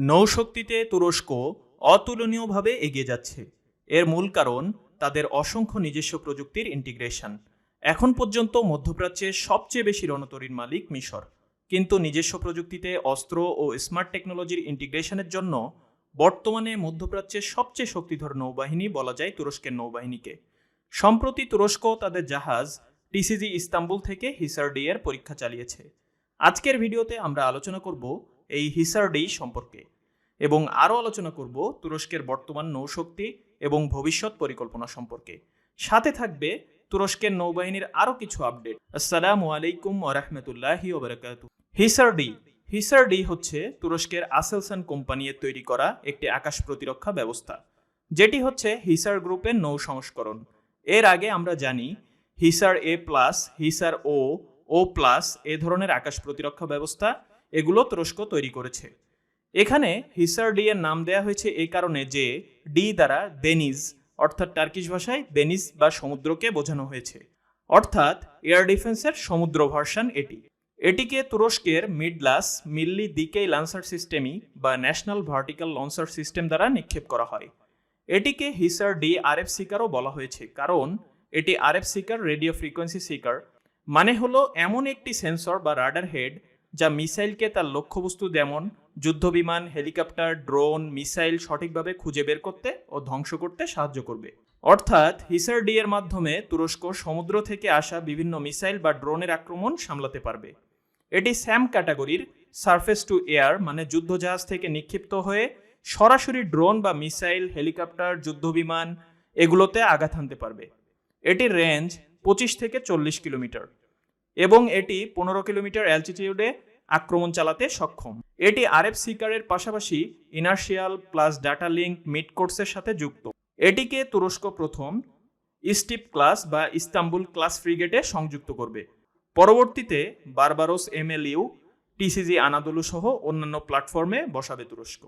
নৌশক্তিতে তুরস্ক অতুলনীয়ভাবে এগিয়ে যাচ্ছে। এর মূল কারণ তাদের অসংখ্য নিজস্ব প্রযুক্তির ইন্টিগ্রেশন। এখন পর্যন্ত মধ্যপ্রাচ্যের সবচেয়ে বেশি রণতরীর মালিক মিশর। কিন্তু নিজস্ব প্রযুক্তিতে অস্ত্র ও স্মার্ট টেকনোলজির ইন্টিগ্রেশনের জন্য বর্তমানে মধ্যপ্রাচ্যের সবচেয়ে শক্তিধর নৌবাহিনী বলা যায় তুরস্কের নৌবাহিনীকে। সম্প্রতি তুরস্ক তাদের জাহাজ টিসিজি ইস্তাম্বুল থেকে হিসার ডি পরীক্ষা চালিয়েছে। আজকের ভিডিওতে আমরা আলোচনা করব এই হিসার ডি সম্পর্কে। এবং আরও আলোচনা করব তুরস্কের বর্তমান নৌশক্তি এবং ভবিষ্যৎ পরিকল্পনা সম্পর্কে। সাথে থাকবে তুরস্কের নৌবাহিনীর আরও কিছু আপডেট। আসসালামু আলাইকুম ওরহমতুল্লাহি ওবরাকাতু হিসার ডি হিসার ডি হচ্ছে তুরস্কের আসেলসান কোম্পানির তৈরি করা একটি আকাশ প্রতিরক্ষা ব্যবস্থা, যেটি হচ্ছে হিসার গ্রুপের নৌ সংস্করণ। এর আগে আমরা জানি, Hisar A plus, Hisar O O plus এ ধরনের আকাশ প্রতিরক্ষা ব্যবস্থা এগুলো তুরস্ক তৈরি করেছে। এখানে হিসার ডি এর নাম দেওয়া হয়েছে এই কারণে যে ডি দ্বারা দেনিজ অর্থাৎ টার্কিশ ভাষায় দেনিজ বা সমুদ্রকে বোঝানো হয়েছে। অর্থাৎ এয়ার ডিফেন্সের সমুদ্র ভার্সন এটি। এটিকে তুরস্কের মিডলাস, মিল্লি দিকেই লঞ্চার সিস্টেমই বা ন্যাশনাল ভার্টিক্যাল লঞ্চার সিস্টেম দ্বারা নিক্ষেপ করা হয়। এটিকে হিসার ডি আরএফ সিকারও বলা হয়েছে, কারণ এটি RF seeker, radio frequency seeker মানে হলো এমন একটি সেন্সর বা রাডার হেড যা মিসাইলকে তার লক্ষ্যবস্তু যেমন যুদ্ধবিমান, হেলিকপ্টার, ড্রোন, মিসাইল সঠিকভাবে খুঁজে বের করতে ও ধ্বংস করতে সাহায্য করবে। অর্থাৎ হিসার ডি এর মাধ্যমে তুরস্ক সমুদ্র থেকে আসা বিভিন্ন মিসাইল বা ড্রোনের আক্রমণ সামলাতে পারবে। এটি স্যাম ক্যাটাগরির সারফেস টু এয়ার মানে যুদ্ধজাহাজ থেকে নিক্ষিপ্ত হয়ে সরাসরি ড্রোন বা মিসাইল, হেলিকপ্টার, যুদ্ধবিমান এগুলোতে আঘাত হানতে পারবে। এটির রেঞ্জ পঁচিশ থেকে চল্লিশ কিলোমিটার। এবং এটি পনেরো কিলোমিটার অ্যালটিটিউডে আক্রমণ চালাতে সক্ষম। এটি আরএফ সিকারের পাশাপাশি inertial plus data link mid কোর্সের সাথে যুক্ত। এটিকে তুরস্ক প্রথম ইস্টিপ ক্লাস বা ইস্তাম্বুল ক্লাস ফ্রিগেটে সংযুক্ত করবে। পরবর্তীতে বারবারোস এমএলইউ, টিসিজি আনাদোলু সহ অন্যান্য প্ল্যাটফর্মে বসাবে তুরস্ক।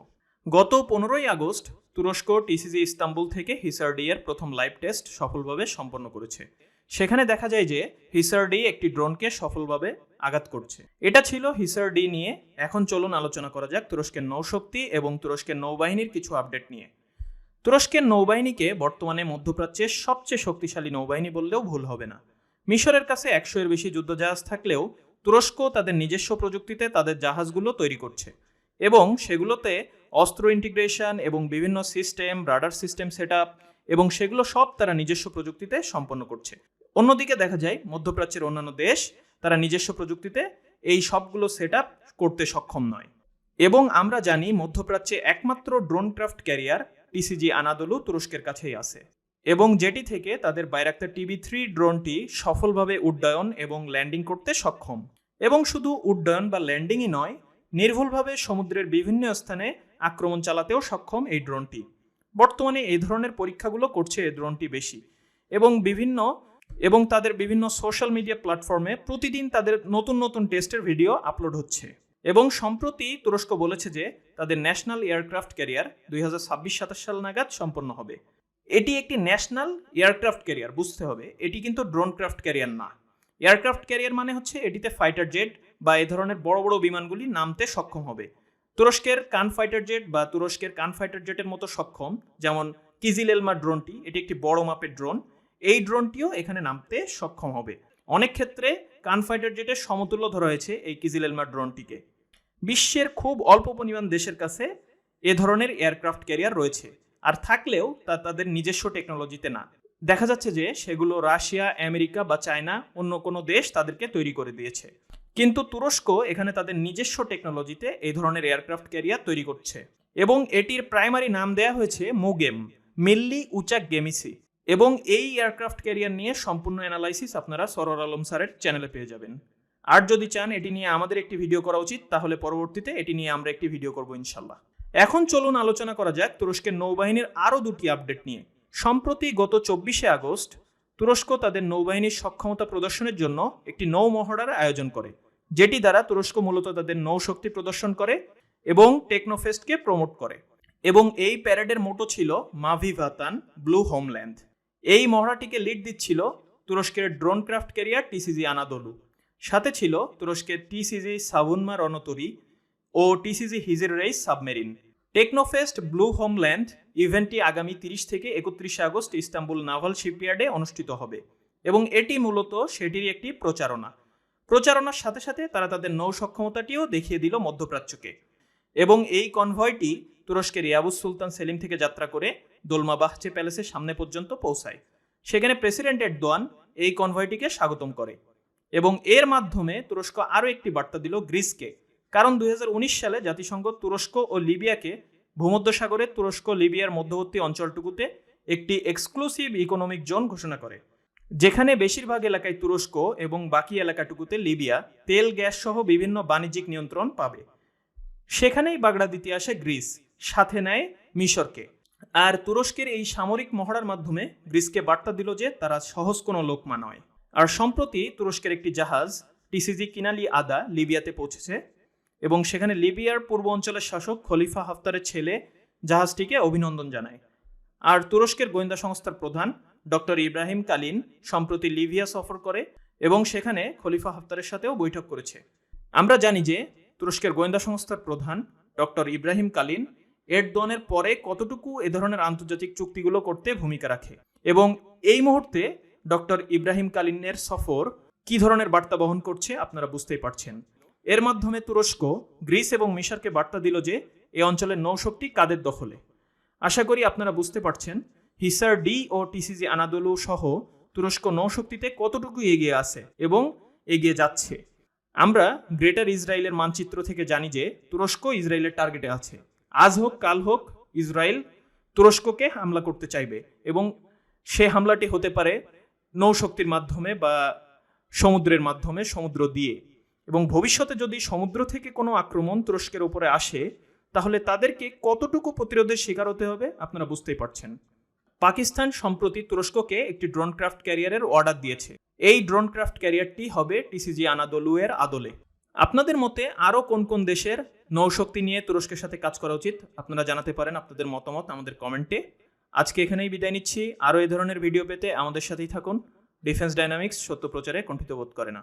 গত পনেরোই আগস্ট তুরস্ক টিসিজি ইস্তাম্বুল থেকে হিসারডি এর প্রথম লাইভ টেস্ট সফলভাবে সম্পন্ন করেছে। সেখানে দেখা যায় যে হিসার ডি একটি ড্রোনকে সফলভাবে আঘাত করছে। এটা ছিল হিসার ডি নিয়ে। এখন চলুন আলোচনা করা যাক তুরস্কের নৌশক্তি এবং তুরস্কের নৌবাহিনীর কিছু আপডেট নিয়ে। তুরস্কের নৌবাহিনীকে বর্তমানে মধ্যপ্রাচ্যের সবচেয়ে শক্তিশালী নৌবাহিনী বললেও ভুল হবে না। মিশরের কাছে একশো এর বেশি যুদ্ধজাহাজ থাকলেও তুরস্ক তাদের নিজস্ব প্রযুক্তিতে তাদের জাহাজগুলো তৈরি করছে এবং সেগুলোতে অস্ত্র ইন্টিগ্রেশন এবং বিভিন্ন সিস্টেম রাডার সিস্টেম সেট এবং সেগুলো সব তারা নিজস্ব প্রযুক্তিতে সম্পন্ন করছে। অন্যদিকে দেখা যায়, মধ্যপ্রাচ্যের অন্যান্য দেশ তারা নিজস্ব প্রযুক্তিতে এই সবগুলো সেট করতে সক্ষম নয়। এবং আমরা জানি, মধ্যপ্রাচ্যে একমাত্র drone craft carrier TCG Anadolu তুরস্কের কাছেই আছে। এবং যেটি থেকে তাদের বাইরাক্তার টিভি থ্রি ড্রোনটি সফলভাবে উড্ডয়ন এবং ল্যান্ডিং করতে সক্ষম। এবং শুধু উড্ডয়ন বা ল্যান্ডিংই নয়, নির্ভুলভাবে সমুদ্রের বিভিন্ন স্থানে আক্রমণ চালাতেও সক্ষম এই ড্রোনটি। বর্তমানে এই ধরনের পরীক্ষাগুলো করছে এই ড্রোনটি বেশি। এবং বিভিন্ন, এবং তাদের বিভিন্ন সোশ্যাল মিডিয়া প্ল্যাটফর্মে প্রতিদিন তাদের নতুন নতুন টেস্টের ভিডিও আপলোড হচ্ছে। এবং সম্প্রতি তুরস্ক বলেছে যে তাদের ন্যাশনাল এয়ারক্রাফট ক্যারিয়ার দুই হাজার ছাব্বিশ সাতাশ সাল নাগাদ সম্পন্ন হবে। এটি একটি ন্যাশনাল এয়ারক্রাফট ক্যারিয়ার, বুঝতে হবে। এটি কিন্তু ড্রোন ক্রাফট ক্যারিয়ার না। এয়ারক্রাফট ক্যারিয়ার মানে হচ্ছে এটিতে ফাইটার জেট বা এ ধরনের বড় বড় বিমানগুলি নামতে সক্ষম হবে। তুরস্কের কান ফাইটার জেট বা তুরস্কের কান ফাইটার জেটের মতো সক্ষম, যেমন কিজিল এলমা ড্রোনটি, এটি একটি বড় মাপের ড্রোন। এই ড্রোনটিও এখানে নামতে সক্ষম হবে। অনেক ক্ষেত্রে কান ফাইটার জেটের সমতুল্য ধরা হয়েছে এই কিজিল এলমা ড্রোনটিকে। বিশ্বের খুব অল্প পরিমাণ দেশের কাছে এ ধরনের এয়ারক্রাফট ক্যারিয়ার রয়েছে, আর থাকলেও তা তাদের নিজস্ব টেকনোলজিতে না। দেখা যাচ্ছে যে সেগুলো রাশিয়া, আমেরিকা বা চায়না অন্য কোনো দেশ তাদেরকে তৈরি করে দিয়েছে। কিন্তু তুরস্ক এখানে তাদের নিজস্ব টেকনোলজিতে এই ধরনের এয়ারক্রাফট ক্যারিয়ার তৈরি করছে। এবং এটির প্রাইমারি নাম দেয়া হয়েছে মোগেম মিল্লি উচাক গেমিসি। এবং এই এয়ারক্রাফট ক্যারিয়ার নিয়ে সম্পূর্ণ অ্যানালাইসিস আপনারা সরর আলম স্যারের চ্যানেলে পেয়ে যাবেন। আর যদি চান, এটি নিয়ে আমাদের একটি ভিডিও করা উচিত, তাহলে পরবর্তীতে এটি নিয়ে আমরা একটি ভিডিও করব ইনশাল্লাহ এখন চলুন আলোচনা করা যাক তুরস্কের নৌবাহিনীর আরও দুটি আপডেট নিয়ে। সম্প্রতি গত চব্বিশে আগস্ট তুরস্ক তাদের নৌবাহিনীর সক্ষমতা প্রদর্শনের জন্য একটি নৌ মহড়ার আয়োজন করে, যেটি দ্বারা তুরস্ক মূলত তাদের নৌশক্তি প্রদর্শন করে এবং টেকনোফেস্টকে প্রমোট করে। এবং এই প্যারেডের মোটো ছিল মাভি ভাতান ব্লু হোমল্যান্ড। এই মহড়াটিকে লিড দিচ্ছিল তুরস্কের drone craft carrier TCG Anadolu. সাথে ছিল তুরস্কের টিসিজি সাবুনমা রণতরী ও TCG Hizir Reis submarine. Teknofest blue homeland ইভেন্টটি আগামী তিরিশ থেকে একত্রিশে আগস্ট ইস্তাম্বুল নাভাল শিপইয়ার্ডে অনুষ্ঠিত হবে এবং এটি মূলত সেটির একটি প্রচারণা। প্রচারণার সাথে সাথে তারা তাদের নৌ সক্ষমতাটিও দেখিয়ে দিল মধ্যপ্রাচ্যকে এবং এই কনভয়টি তুরস্কের ইয়াবুস সুলতান সেলিম থেকে যাত্রা করে দোলমা বাহচে প্যালেসের সামনে পর্যন্ত পৌঁছায়। সেখানে প্রেসিডেন্ট এরদোয়ান এই কনভয়টিকে স্বাগতম করে এবং এর মাধ্যমে তুরস্ক আরও একটি বার্তা দিল গ্রিসকে। কারণ দুই হাজার উনিশ সালে জাতিসংঘ তুরস্ক ও লিবিয়াকে ভূমধ্যসাগরে তুরস্ক লিবিয়ার মধ্যবর্তী অঞ্চলটুকুতে একটি এক্সক্লুসিভ ইকোনমিক জোন ঘোষণা করে, যেখানে বেশিরভাগ এলাকায় তুরস্ক এবং বাকি এলাকাটুকুতে লিবিয়া তেল, গ্যাস সহ বিভিন্ন বাণিজ্যিক নিয়ন্ত্রণ পাবে। সেখানেই বাগড়া দিতে আসে গ্রিস, সাথে নেয় মিশরকে। আর তুরস্কের এই সামরিক মহড়ার মাধ্যমে গ্রিসকে বার্তা দিল যে তারা সহজ কোনো লোকমা নয়। আর সম্প্রতি তুরস্কের একটি জাহাজ টিসিজি কিনালি আদা লিবিয়াতে পৌঁছেছে। এবং সেখানে লিবিয়ার পূর্ব অঞ্চলের শাসক খলিফা হাফতারের ছেলে জাহাজটিকে অভিনন্দন জানায়। আর তুরস্কের গোয়েন্দা সংস্থার প্রধান ডক্টর ইব্রাহিম কালিন সম্প্রতি লিবিয়া সফর করে এবং সেখানে খলিফা হাফতারের সাথেও বৈঠক করেছে। আমরা জানি যে তুরস্কের গোয়েন্দা সংস্থার প্রধান ডক্টর ইব্রাহিম কালিন এরদনের পরে কতটুকু এ ধরনের আন্তর্জাতিক চুক্তিগুলো করতে ভূমিকা রাখে এবং এই মুহূর্তে ডক্টর ইব্রাহিম কালিনের সফর কি ধরনের বার্তা বহন করছে আপনারা বুঝতেই পারছেন। এর মাধ্যমে তুরস্ক, গ্রিস এবং মিশরকে বার্তা দিল যে এই অঞ্চলের নৌশক্তি কাদের দখলে। আশা করি আপনারা বুঝতে পারছেন, Hisar D O TCG Anadolu সহ তুরস্ক নৌশক্তিতে কতটুকু এগিয়ে আছে এবং এগিয়ে যাচ্ছে। আমরা গ্রেটার ইসরায়েলের মানচিত্র থেকে জানি যে তুরস্ক ইসরায়েলের টার্গেটে আছে। আজ হোক, কাল হোক, ইসরায়েল তুরস্ককে হামলা করতে চাইবে এবং সে হামলাটি হতে পারে নৌশক্তির মাধ্যমে বা সমুদ্রের মাধ্যমে, সমুদ্র দিয়ে। এবং ভবিষ্যতে যদি সমুদ্র থেকে কোনো আক্রমণ তুরস্কের উপরে আসে, তাহলে তাদেরকে কতটুকু প্রতিরোধের শিকার হতে হবে আপনারা বুঝতেই পারছেন। পাকিস্তান সম্প্রতি তুরস্ককে একটি ড্রোন ক্রাফট ক্যারিয়ারের অর্ডার দিয়েছে। এই ড্রোন ক্রাফট ক্যারিয়ারটি হবে টিসিজি আনাদোলু এর আদলে। আপনাদের মতে আরও কোন কোন দেশের নৌশক্তি নিয়ে তুরস্কের সাথে কাজ করা উচিত? আপনারা জানাতে পারেন আপনাদের মতামত আমাদের কমেন্টে। আজকে এখানেই বিদায় নিচ্ছি। আরও এই ধরনের ভিডিও পেতে আমাদের সাথেই থাকুন। ডিফেন্স ডাইনামিক্স সত্য প্রচারে কণ্ঠিত বোধ করে না।